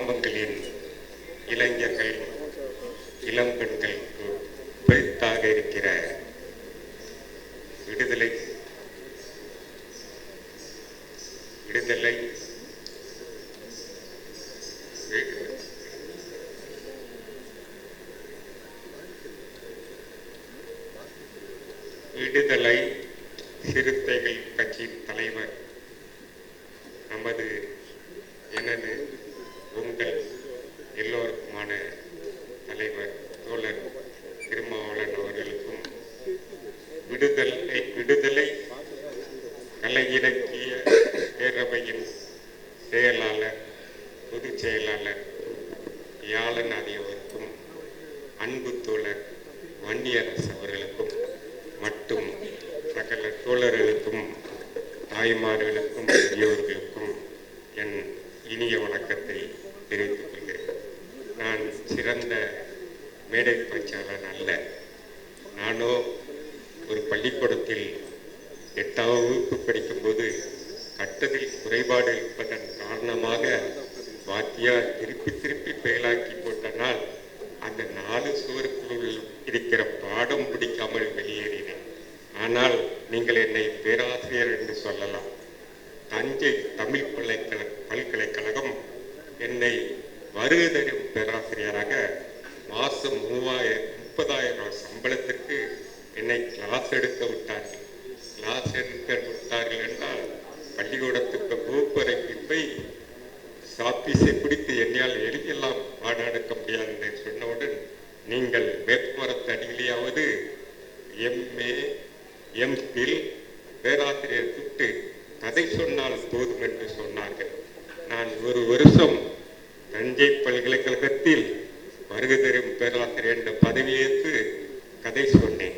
கிராமங்களின் இளைஞர்கள் இளம்பெண்களுக்கு பெருத்தாக இருக்கிற விடுதலை விடுதலை விடுதலை சிறுத்தைகள் கட்சியின் தலைவர் நமது எனது உங்கள் எல்லோருக்குமான தலைவர் தோழர் திருமாவளன் அவர்களுக்கும் விடுதலை விடுதலை கலை இலக்கிய பேரவையின் செயலாளர் பொதுச் செயலாளர் யாழன் அவருக்கும் அன்பு தோழர் வன்னியரசு அவர்களுக்கும் மற்றும் சகல தோழர்களுக்கும் தாய்மார்களுக்கும் பெரியவர்களுக்கும் என் இனிய வணக்கத்தை தெரிவித்துக் கொள்கிறேன். நான் சிறந்த மேடை பேச்சாளன் அல்ல. நானோ ஒரு பள்ளிக்கூடத்தில் எட்டாவது வகுப்பு படிக்கும்போது கட்டதில் குறைபாடு இருப்பதன் காரணமாக வாத்தியார் திருப்பி திருப்பி பெயலாக்கி போட்டனால் அந்த நாலு சுவருக்குள் இருக்கிற பாடம் பிடிக்காமல் வெளியேறினேன். ஆனால் நீங்கள் என்னை பேராசிரியர் என்று சொல்லலாம். தஞ்சை தமிழ் பல்கலை வருகை பேராசிரியராக. மாதம் மூவாயிரம் முப்பதாயிரம் ரூபாய் சம்பளத்திற்கு என்னை கிளாஸ் எடுக்க விட்டார்கள். கிளாஸ் எடுக்க விட்டார்கள் என்றால் பள்ளிக்கூடத்துக்கு வகுப்பறைக்கு போய் சாப்பீஸை பிடித்து என்னால் எளியெல்லாம் பாடம் எடுக்க முடியாது என்று சொன்னவுடன் நீங்கள் வேட்புமரத்து அடியிலேயாவது எம்ஏ எம்பில் பேராசிரியர் கூப்பிட்டு கதை சொன்னால் போதும் என்று சொன்னார்கள். நான் ஒரு வருஷம் பல்கலைக்கழகத்தில் வருகை தரும் பேராசிரியர் என்ற பதவியேற்று கதை சொன்னேன்.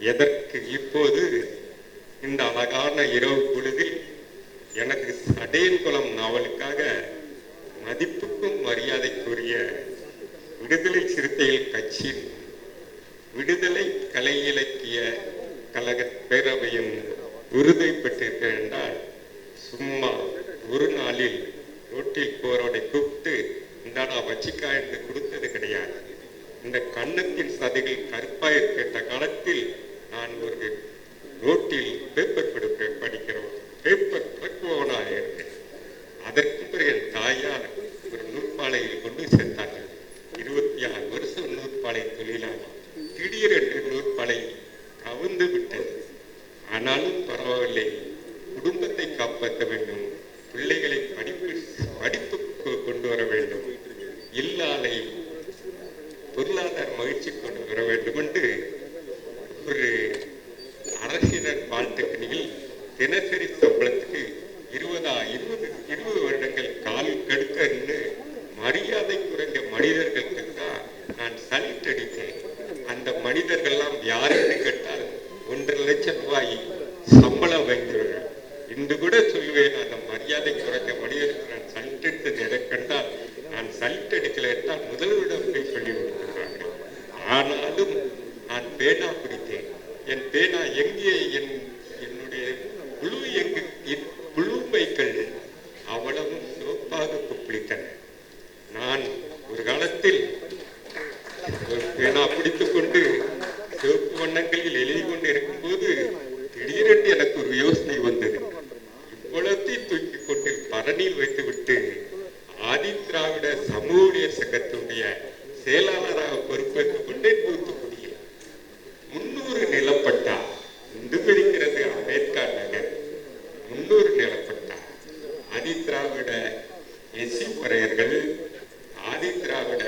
எதற்கு இப்போது இந்த அழகான இரவு பொழுதில் எனக்கு சடையன்குளம் நாவலுக்காக மதிப்புக்கும் மரியாதைக்குரிய விடுதலை சிறுத்தைகள் கட்சியின் விடுதலை கலை இலக்கிய கழக பேரவையின் விருதை பெற்றிருக்கிறேன் என்றால் சும்மா ஒரு நாளில் ரோட்டில் போரோடை கூப்பிட்டு இந்தாடா வச்சிக்கா என்று கொடுத்தது கிடையாது. இந்த கன்னத்தின் சதைகள் கருப்பாக இருக்கின்ற காலத்தில் நான் ஒரு நோட்டில் பேப்பர் கொடுப்பேன் படிக்கிறோம் பேப்பர் பக்குவனாக இருந்தேன். அதற்கு பிறகு என் தாயார் ஒரு நூற்பாலையில் கொண்டு சேர்த்தார்கள். இருபத்தி ஆறு வருஷம் நூற்பாலை தொழிலாளி. திடீரென்று நூற்பாலை கவிழ்ந்து விட்டது. ஆனாலும் பரவாயில்லை. குடும்பத்தை காப்பாற்ற வேண்டும். வேண்டும் என்று ஒரு அரசினர் பாலிடெக்னிக்கில் தினசரி சம்பளத்துக்கு இருபதா இருபது இருபது வருடங்கள் கால் கெடுக்கன்னு மரியாதை குறைந்த மனிதர்களுக்கு தான் நான் சலித்தடித்தேன் அந்த மனிதர்கள்லாம் யாருன்னு கேட்டால் ஒன்றரை லட்சம் ரூபாய் சம்பளம் வாங்குகிறார்கள் இன்று கூட சொல்லுவேன் அந்த மரியாதை குறைந்த மனிதர்கள் நான் சலித்தடித்தது எதை கண்டால் நான் சலித்தடிக்கல என்றால் முதல்வரிடம் ஆனாலும் நான் பேனா பிடித்தேன். என் பேனா எங்கே? என் என்னுடைய குழு எங்கு குழுமைகள் அவ்வளவும் சிவப்பாக குப்பிடித்தன நான் ஒரு காலத்தில் ஒரு பேனா பிடித்துக் கொண்டு சிவப்பு வண்ணங்களில் எழுதி கொண்டு இருக்கும்போது திடீரென்று எனக்கு ஒரு யோசனை வந்தது. இவ்வளத்தையும் தூக்கி கொண்டு பரணியில் வைத்துவிட்டு ஆதி திராவிட சமூக சங்கத்தினுடைய செயலாளராக பொறுப்பேற்றுக் கொண்டே தூத்துக்குடியில் முன்னூறு நிலப்பட்டா இன்று இருக்கிறது அம்பேத்கர் நகர். முன்னூறு நிலப்பட்டா. ஆதி திராவிட எஸ்சி முறையர்கள் ஆதி திராவிட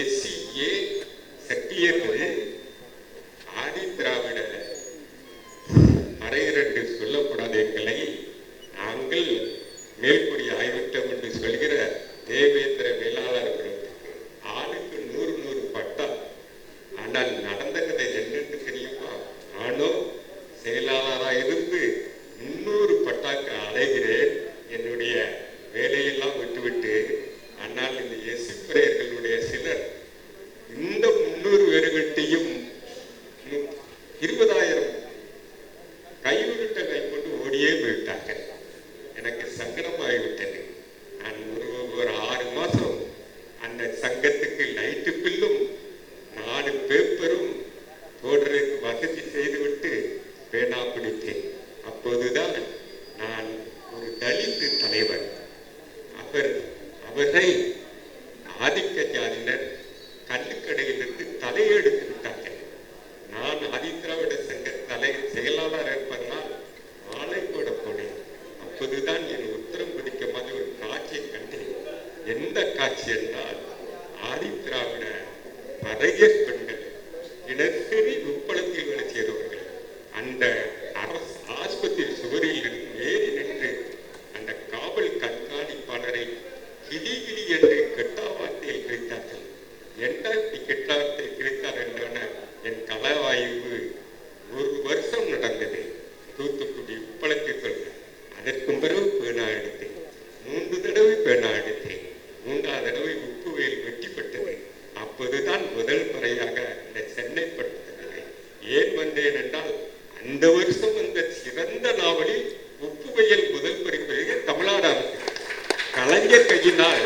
எஸ்சி ஏ சட்டியர்கள் ஆதி திராவிட பறையர் சொல்லப்படாத எங்களை நாங்கள் மேல்குடி ஆய்விட்டம் என்று சொல்கிற தேவேந்திர வேளாளர் ஆனால் ஆதித்திராவிட படையர் உப்பு முதல் பரிந்துரை தமிழ்நாடு அரசு கலைஞர் கையினால்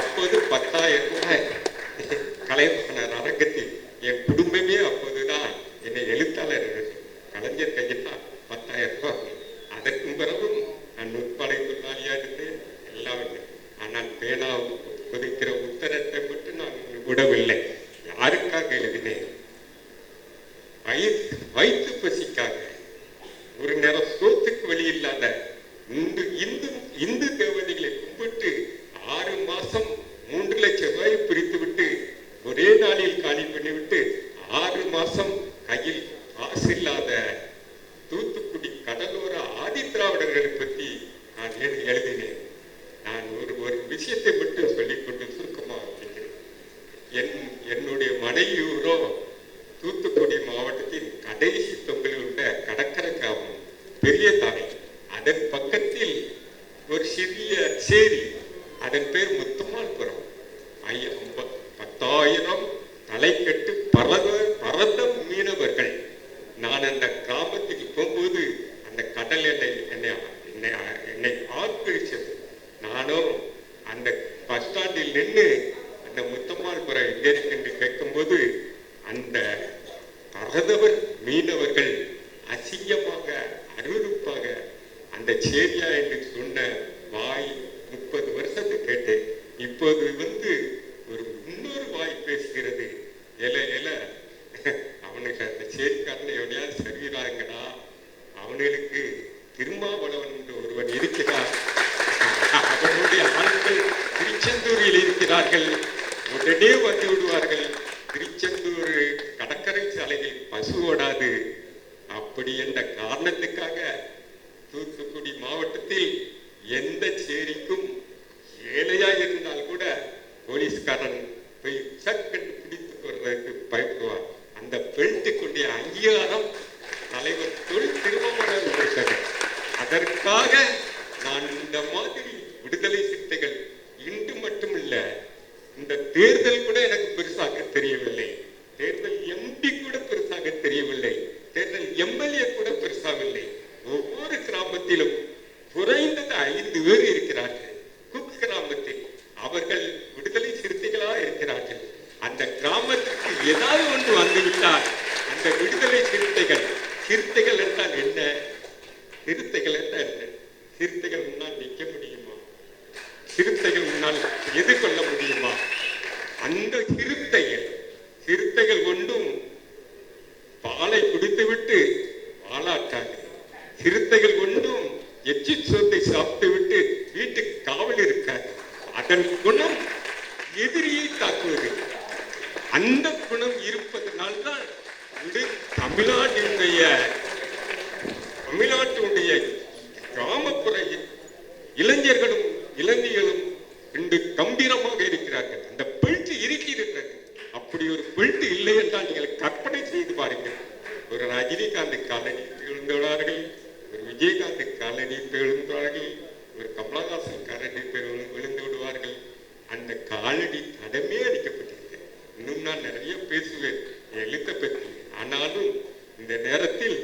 அப்போது பத்தாயிரம் ரூபாய் கலைவாணர் அரங்கத்தில். என் குடும்பமே அப்போதுதான் என்னை எழுத்தாளர் கலைஞர் கையினால் பத்தாயிரம் ரூபாய். அதற்கு பிறகும் நான் நுட்பலை தொழிலாளியா இருந்தேன். எல்லாம் இல்லை. ஆனால் பேனாவும் கொதிக்கிற உத்தரத்தை மட்டும் நான் விடவில்லை. யாருக்காக எழுதினேன்? வயிற்று வயிற்று பசிக்காக. ஒரு நேரம் சோத்து வழி இல்லாத இந்து இந்து இந்து தேவதைகளை கும்பிட்டு ஆறு மாசம் மூன்று லட்சம் ரூபாய் பிரித்து விட்டு ஒரே நாளில் காலி பண்ணிவிட்டு ஆறு மாசம் கையில் காசு இல்லாத தூத்துக்குடி கடலோர ஆதித்திராவிடர்களை பற்றி நான் எழு- எழுதினேன் நான் ஒரு ஒரு விஷயத்தை மட்டும் சொல்லிக்கொண்டு சுருக்கமாக வைக்கிறேன் என் என்னுடைய மனைவியூரோ தூத்துக்குடி மாவட்டத்தின் கடைசி தொங்கலில் உள்ள கடற்கரை கிராமம் பெரிய தடை அதன் பக்கத்தில் ஒரு சிறிய சேரி. அதன் பேர் முத்துமான்புரம். ஐயா பத்தாயிரம் தலைக்கட்டு பரத பரத மீனவர்கள். நான் அந்த கிராமத்துக்கு போகும்போது அந்த கடல் என்னை என்னை என்னை என்னை ஆர்ப்பரிச்சது நானும் அந்த பஸ் ஸ்டாண்டில் நின்று அந்த முத்தம்மாள்புரம் எங்கே இருக்கு என்று கேட்கும்போது அந்த பரதவர் மீனவர்கள் அசிங்கமாக அந்த சேரியா என்று சொன்ன வாய் முப்பது வருஷத்தை கேட்டேன் இப்போது வந்து ஒரு இன்னொரு வாய் பேசுகிறது. எல எல. அவனுக்கு அந்த சேரிக்காரனை எவனையாவது சரிகிறாங்கடா அவனுக்கு திருமாவளவன் என்று ஒருவன் இருக்கிறார் அவனுடைய ஆட்கள் திருச்செந்தூரில் இருக்கிறார்கள். உடனே வந்து விடுவார்கள். திருச்செந்தூர் கடற்கரை சாலையில் பசு ஓடாது. அப்படி என்ற காரணத்துக்காக தூத்துக்குடி மாவட்டத்தில் எந்த சேரிக்கும் ஏழையா இருந்தால் கூட போலீஸ்காரன் போய் சக்கென்று பிடித்து கொள்றதுக்கு பயப்படுவார் அந்த பெல்ட்டுக்குடைய அங்கீகாரம் தலைவர் தொழில் திருமணம் கொடுத்தது. அதற்காக நான் இந்த மாதிரி விடுதலை சிறுத்தைகள் இன்று மட்டுமில்ல இந்த தேர்தல் கூட எனக்கு பெருசாக தெரியவில்லை. தேர்தல் எம்பி கூட பெருசாக தெரியவில்லை. தேர்தல் எம்எல்ஏ கூட பெருசாகவில்லை கிராமத்திலும் குறைந்தது ஐந்து பேர் இருக்கிறார்கள். குக் கிராமத்தில் அவர்கள் விடுதலை சிறுத்தைகளா இருக்கிறார்கள். அந்த கிராமத்திற்கு ஏதாவது ஒன்று வந்துவிட்டால் அந்த விடுதலை சிறுத்தைகள் சிறுத்தைகள் என்றால் என்ன? சிறுத்தைகள் என்றால் என்ன? சிறுத்தைகள் முன்னால் நிற்க முடியுமா? சிறுத்தைகள் முன்னால் எதிர்கொள்ள முடியுமா? அந்த சிறுத்தைகள் சிறுத்தைகள் ஒன்றும் பாலை குடித்துவிட்டு வாலாட்டாங்க சிறுத்தைகள் ஒன்றும் எச்சி சோத்தை சாப்பிட்டு விட்டு வீட்டுக்கு காவல் இருக்க அதன் குணம் எதிரியை தாக்குவது. அந்த குணம் இருப்பதனால்தான் தமிழ்நாட்டினுடைய தமிழ்நாட்டினுடைய கிராமப்புற இளைஞர்களும் இளைஞர்களும் இன்று கம்பீர இருக்கிறார்கள் அந்த பெல்ட் இருக்கிறது அப்படி ஒரு பெல்ட் இல்லை என்றால் நீங்கள் கற்பனை செய்து பாருங்கள் ஒரு ரஜினிகாந்த் காலனி விழுந்துள்ளார்கள் ஒரு விஜயகாந்த் காலனி விழுந்தார்கள் ஒரு கமலஹாசன் காலனி விழுந்து விடுவார்கள் காலடி தடமே அடிக்கப்பட்டிருக்கு. இன்னும் நான் நிறைய பேசுவேன் எழுத்த பற்றி ஆனாலும் இந்த நேரத்தில்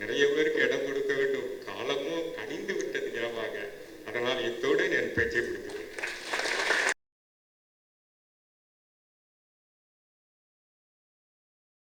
நிறைய பேருக்கு இடம் கொடுக்க வேண்டும். காலமோ கனிந்து விட்டது ஞாபக பேச்சை முடிக்கிறேன்.